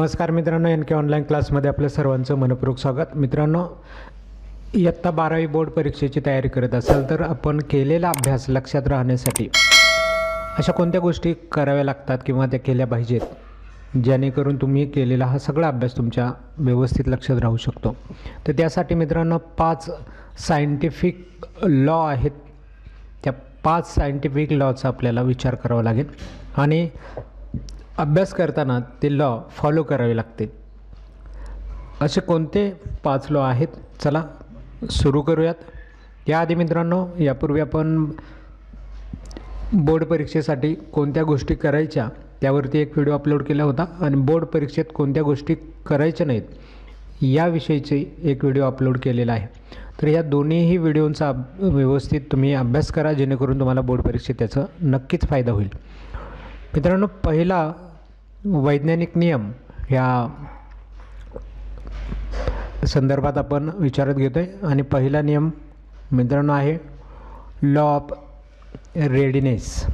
नमस्कार मित्रांनो एन के ऑनलाईन क्लासमध्ये आपलं सर्वांचं मनपूर्वक स्वागत. मित्रांनो इयत्ता बारावी बोर्ड परीक्षेची तयारी करत असाल तर आपण केलेला अभ्यास लक्षात राहण्यासाठी अशा कोणत्या गोष्टी कराव्या लागतात किंवा त्या केल्या पाहिजेत जेणेकरून तुम्ही केलेला हा सगळा अभ्यास तुमच्या व्यवस्थित लक्षात राहू शकतो. तर त्यासाठी मित्रांनो पाच सायंटिफिक लॉ आहेत. त्या पाच सायंटिफिक लॉचा आपल्याला विचार करावा लागेल. आणि अभ्यास करताना ते लॉ फॉलो करावे लागतील असे कोणते पाच लॉ आहेत? चला सुरू करूयात. याआधी मित्रांनो यापूर्वी आपण बोर्ड परीक्षेसाठी कोणत्या गोष्टी करायच्या त्यावरती एक व्हिडिओ अपलोड केला होता आणि बोर्ड परीक्षेत कोणत्या गोष्टी करायच्या नाहीत याविषयीचे एक व्हिडिओ अपलोड केलेला आहे. तर या दोन्हीही व्हिडिओंचा व्यवस्थित तुम्ही अभ्यास करा जेणेकरून तुम्हाला बोर्ड परीक्षेत त्याचा नक्कीच फायदा होईल. मित्रांनो पहिला वैज्ञानिक नियम ह्या संदर्भात आपण विचारत घेतो आहे आणि पहिला नियम मित्रांनो आहे लॉ ऑफ रेडिनेस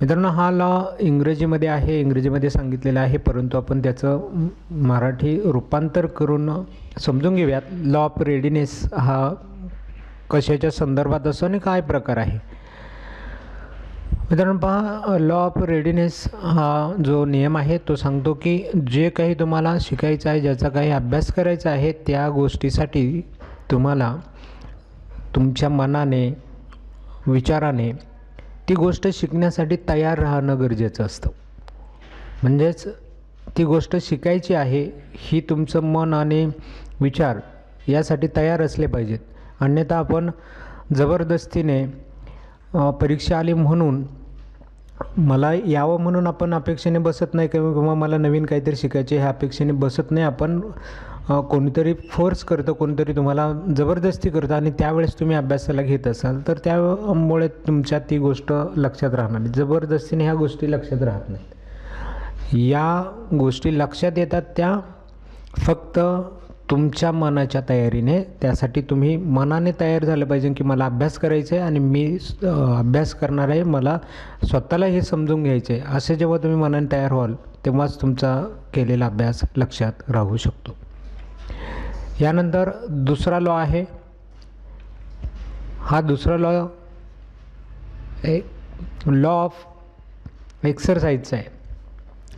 मित्रांनो हा लॉ इंग्रजीमध्ये आहे इंग्रजीमध्ये सांगितलेला आहे परंतु आपण त्याचं मराठी रूपांतर करून समजून घेऊयात. लॉ ऑफ रेडिनेस हा कशाच्या संदर्भात असतो आणि काय प्रकार आहे? मित्रांनो पहा लॉ ऑफ रेडीनेस हा जो नियम आहे तो सांगतो की जे काही तुम्हाला शिकायचं आहे ज्याचा काही अभ्यास करायचा आहे त्या गोष्टीसाठी तुम्हाला तुमच्या मनाने विचाराने ती गोष्ट शिकण्यासाठी तयार राहणं गरजेचं असतं. म्हणजेच ती गोष्ट शिकायची आहे ही तुमचं मन आणि विचार यासाठी तयार असले पाहिजेत. अन्यथा आपण जबरदस्तीने परीक्षा आली म्हणून मला यावं म्हणून आपण अपेक्षेने बसत नाही किंवा किंवा मला नवीन काहीतरी शिकायचे ह्या अपेक्षेने बसत नाही. आपण कोणीतरी फोर्स करतं कोणीतरी तुम्हाला जबरदस्ती करतं आणि त्यावेळेस तुम्ही अभ्यासाला घेत असाल तर त्यामुळे तुमच्या ती गोष्ट लक्षात राहणार नाही. जबरदस्तीने ह्या गोष्टी लक्षात राहत नाहीत. या गोष्टी लक्षात येतात त्या फक्त तुमच्या मनाच्या तयारीने त्यासाठी तुम्ही मनाने तयार झालं पाहिजे की मला अभ्यास करायचा आहे आणि मी अभ्यास करणार आहे मला स्वतःला हे समजून घ्यायचे आहे असे जेव्हा तुम्ही मनाने तयार व्हाल तेव्हाच तुमचा केलेला अभ्यास लक्षात राहू शकतो. यानंतर दुसरा लॉ आहे. हा दुसरा लॉ ए लॉ ऑफ एक्सरसाइजचा आहे.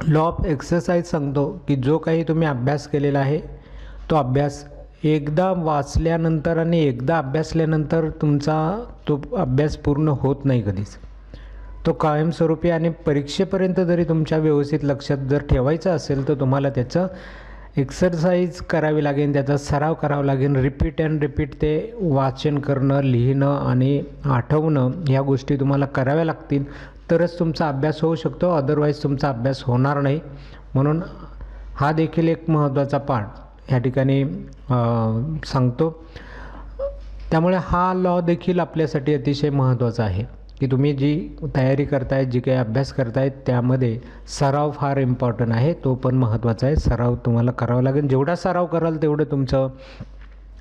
लॉ ऑफ एक्सरसाइज सांगतो की जो काही तुम्ही अभ्यास केलेला आहे तो अभ्यास एकदा वाचल्यानंतर आणि एकदा अभ्यासल्यानंतर तुमचा तो अभ्यास पूर्ण होत नाही कधीच. तो कायमस्वरूपी आणि परीक्षेपर्यंत जरी तुमच्या व्यवस्थित लक्षात जर ठेवायचं असेल तर तुम्हाला त्याचं एक्सरसाइज करावी लागेल त्याचा सराव करावा लागेल. रिपीट अँड रिपीट ते वाचन करणं लिहिणं आणि आठवणं ह्या गोष्टी तुम्हाला कराव्या लागतील. तरच तुमचा अभ्यास होऊ शकतो अदरवाईज तुमचा अभ्यास होणार नाही. म्हणून हा देखील एक महत्त्वाचा पाठ. ह्या ठिकाणी सांगतो. त्यामुळे हा लॉ देखील आपल्यासाठी अतिशय महत्त्वाचा आहे. की तुम्ही जी तयारी करताय जी काही अभ्यास करताय त्यामध्ये सराव फार इम्पॉर्टंट आहे. तो पण महत्त्वाचा आहे. सराव तुम्हाला करावा लागेल. जेवढा सराव कराल तेवढं तुमचं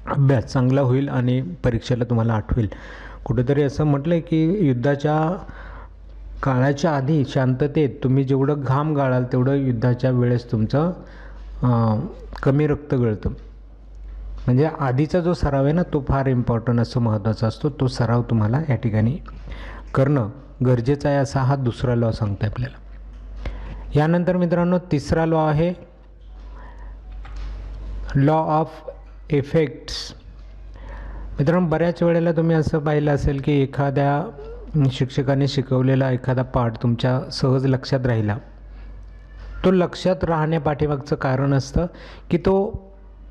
अभ्यास चांगला होईल आणि परीक्षेला तुम्हाला आठवेल. कुठेतरी असं म्हटलं आहे की युद्धाच्या काळाच्या आधी शांततेत तुम्ही जेवढं घाम गाळाल तेवढं युद्धाच्या वेळेस तुमचं कमी रक्त गळतं. म्हणजे आधीचा जो सराव आहे ना तो फार इम्पॉर्टंट असं महत्त्वाचा असतो. तो सराव तुम्हाला या ठिकाणी करणं गरजेचं आहे असा हा दुसरा लॉ सांगतो आपल्याला. यानंतर मित्रांनो तिसरा लॉ आहे लॉ ऑफ इफेक्ट्स मित्रांनो बऱ्याच वेळेला तुम्ही असं पाहिलं असेल की एखाद्या शिक्षकाने शिकवलेला एखादा पाठ तुमच्या सहज लक्षात राहिला. तो लक्षात राहण्यापाठीमागचं कारण असतं की तो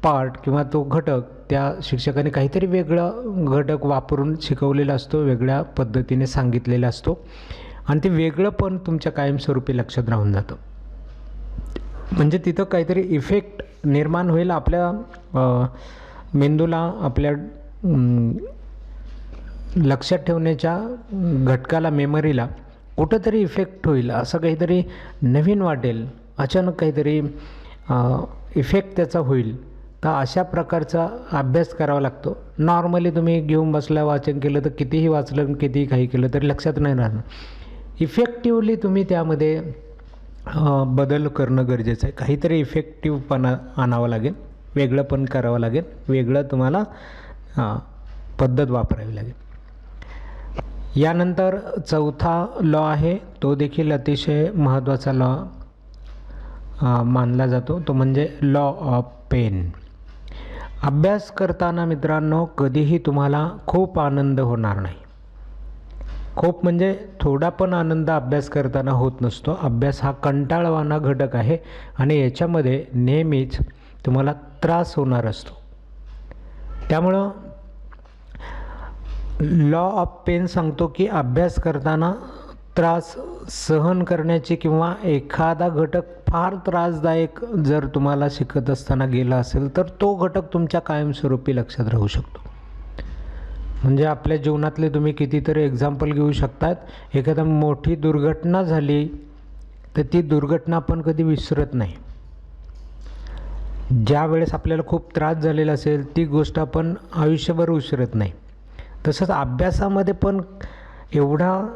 पार्ट किंवा तो घटक त्या शिक्षकाने काहीतरी वेगळं घटक वापरून शिकवलेला असतो वेगळ्या पद्धतीने सांगितलेला असतो. आणि ते वेगळं पण तुमच्या कायमस्वरूपी लक्षात राहून जातं. म्हणजे तिथं काहीतरी इफेक्ट निर्माण होईल आपल्या मेंदूला आपल्या लक्षात ठेवण्याच्या घटकाला मेमरीला कुठंतरी इफेक्ट होईल असं काहीतरी नवीन वाटेल. अचानक काहीतरी इफेक्ट त्याचा होईल. तर अशा प्रकारचा अभ्यास करावा लागतो. नॉर्मली तुम्ही घेऊन बसला वाचन केलं तर कितीही वाचलं कितीही काही केलं तरी लक्षात नाही राहणार. इफेक्टिवली तुम्ही त्यामध्ये बदल करणं गरजेचं आहे. काहीतरी इफेक्टिव्हपणा आणावं लागेल. वेगळं पण करावं लागेल. वेगळं तुम्हाला पद्धत वापरावी लागेल. यानंतर चौथा लॉ आहे. तो देखील अतिशय महत्त्वाचा लॉ मानला जातो. तो म्हणजे लॉ ऑफ पेन अभ्यास करताना मित्रांनो कधीही तुम्हाला खूप आनंद होणार नाही. खूप म्हणजे थोडा पण आनंद अभ्यास करताना होत नसतो. अभ्यास हा कंटाळवाना घटक आहे आणि याच्यामध्ये नेहमीच तुम्हाला त्रास होणार असतो. त्यामुळं लॉ ऑफ पेन सांगतो की अभ्यास करताना त्रास सहन करण्याची किंवा एखादा घटक फार त्रासदायक जर तुम्हाला शिकत असताना गेला असेल तर तो घटक तुमच्या कायमस्वरूपी लक्षात राहू शकतो. म्हणजे आपल्या जीवनातले तुम्ही कितीतरी एक्झाम्पल घेऊ शकतात. एखादा मोठी दुर्घटना झाली तर ती दुर्घटना आपण कधी विसरत नाही. ज्या वेळेस आपल्याला खूप त्रास झालेला असेल ती गोष्ट आपण आयुष्यभर विसरत नाही. तसंच अभ्यासामध्ये पण एवढा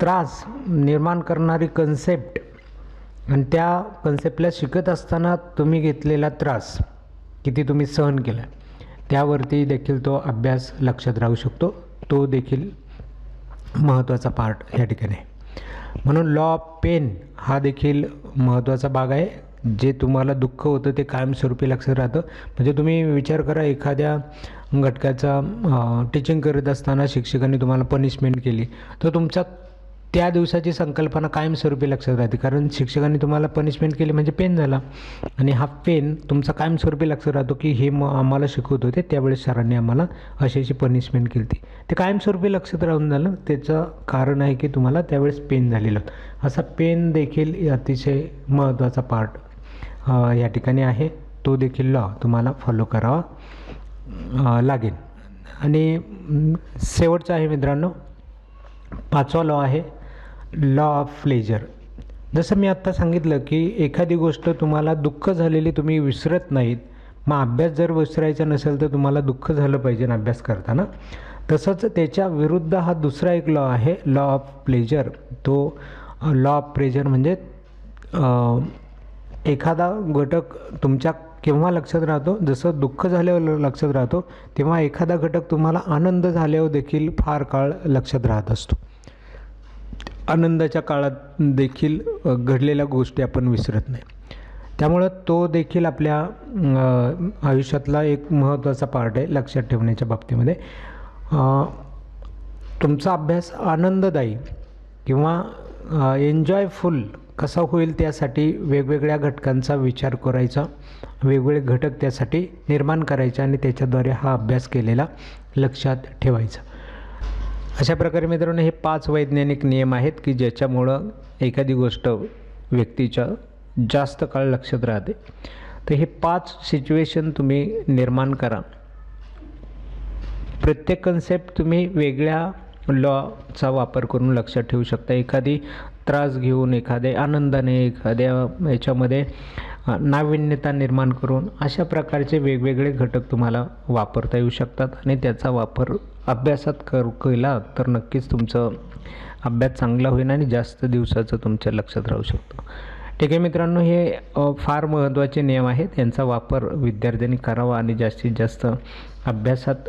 त्रास निर्माण करणारी कन्सेप्ट आणि त्या कन्सेप्टला शिकत असताना तुम्ही घेतलेला त्रास किती तुम्ही सहन केला त्यावरती देखील तो अभ्यास लक्षात राहू शकतो. तो देखील महत्त्वाचा पार्ट या ठिकाणी म्हणून लॉ ऑफ पेन हा देखील महत्त्वाचा भाग आहे. जे तुम्हाला दुःख होतं ते कायमस्वरूपी लक्षात राहतं. म्हणजे तुम्ही विचार करा एखाद्या घटकाचा टीचिंग करत असताना शिक्षकांनी तुम्हाला पनिशमेंट केली तर तुमच्या त्या दिवसाची संकल्पना कायमस्वरूपी लक्षात राहते. कारण शिक्षकांनी तुम्हाला पनिशमेंट केली म्हणजे पेन झाला. आणि हा पेन तुमचा कायमस्वरूपी लक्षात राहतो की हे मग आम्हाला शिकवत होते. त्यावेळेस सरांनी आम्हाला अशी अशी पनिशमेंट केली होती. ते कायमस्वरूपी लक्षात राहून झालं. त्याचं कारण आहे की तुम्हाला त्यावेळेस पेन झालेलं होतं. असा पेन देखील अतिशय महत्त्वाचा पार्ट या ठिकाणी आहे. तो देखील लॉ तुम्हाला फॉलो करावा लागेल. आणि शेवटचा आहे मित्रांनो. पाचवा लॉ आहे लॉ ऑफ प्लेजर जसं मी आत्ता सांगितलं की एखादी गोष्ट तुम्हाला दुःख झालेली तुम्ही विसरत नाहीत मग अभ्यास जर विसरायचा नसेल तर तुम्हाला दुःख झालं पाहिजे अभ्यास करताना. तसंच त्याच्या विरुद्ध हा दुसरा एक लॉ आहे लॉ ऑफ प्लेजर तो लॉ ऑफ प्रेजर म्हणजे एखादा घटक तुमच्या केव्हा लक्षात राहतो? जसं दुःख झाल्यावर लक्षात राहतो तेव्हा एखादा घटक तुम्हाला आनंद झाल्यावर देखील फार काळ लक्षात राहत असतो. आनंदाच्या काळात देखील घडलेल्या गोष्टी आपण विसरत नाही. त्यामुळं तो देखील आपल्या आयुष्यातला एक महत्त्वाचा पार्ट आहे लक्षात ठेवण्याच्या बाबतीमध्ये. तुमचा अभ्यास आनंददायी किंवा एन्जॉयफुल कसा होईल त्यासाठी वेगवेगळ्या घटकांचा विचार करायचा वेगवेगळे घटक त्यासाठी निर्माण करायचे आणि त्याच्याद्वारे हा अभ्यास केलेला लक्षात ठेवायचा. अशा प्रकारे मित्रांनो हे पाच वैज्ञानिक नियम आहेत की ज्याच्यामुळं एखादी गोष्ट व्यक्तीच्या जास्त काळ लक्षात राहते. तर हे पाच सिच्युएशन तुम्ही निर्माण करा. प्रत्येक कन्सेप्ट तुम्ही वेगळ्या लॉचा वापर करून लक्षात ठेवू शकता. एखादी त्रास घेऊन एखाद्या आनंदाने एखाद्या याच्यामध्ये नाविन्यता निर्माण करून अशा प्रकारचे वेगवेगळे घटक तुम्हाला वापरता येऊ शकतात आणि त्याचा वापर अभ्यासात कर केला तर नक्कीच तुमचं अभ्यास चांगला होईल आणि जास्त दिवसाचं तुमच्या लक्षात राहू शकतो. ठीक आहे मित्रांनो हे फार महत्त्वाचे नियम आहेत. यांचा वापर विद्यार्थ्यांनी करावा आणि जास्तीत जास्त अभ्यासात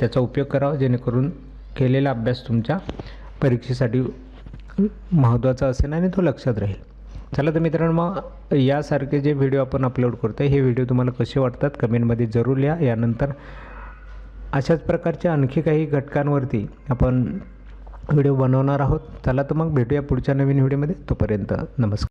त्याचा उपयोग करावा. जेणेकरून केलेला अभ्यास तुमच्या परीक्षेसाठी महत्त्वाचा असेल आणि तो लक्षात राहील. चला तर मित्रांनो मग यासारखे जे व्हिडिओ आपण अपलोड करतो हे व्हिडिओ तुम्हाला कसे वाटतात कमेंटमध्ये जरूर लिहा. यानंतर अशाच प्रकारच्या आणखी काही घटकांवरती आपण व्हिडिओ बनवणार आहोत. चला तर मग भेटूया पुढच्या नवीन व्हिडिओमध्ये. तोपर्यंत नमस्कार.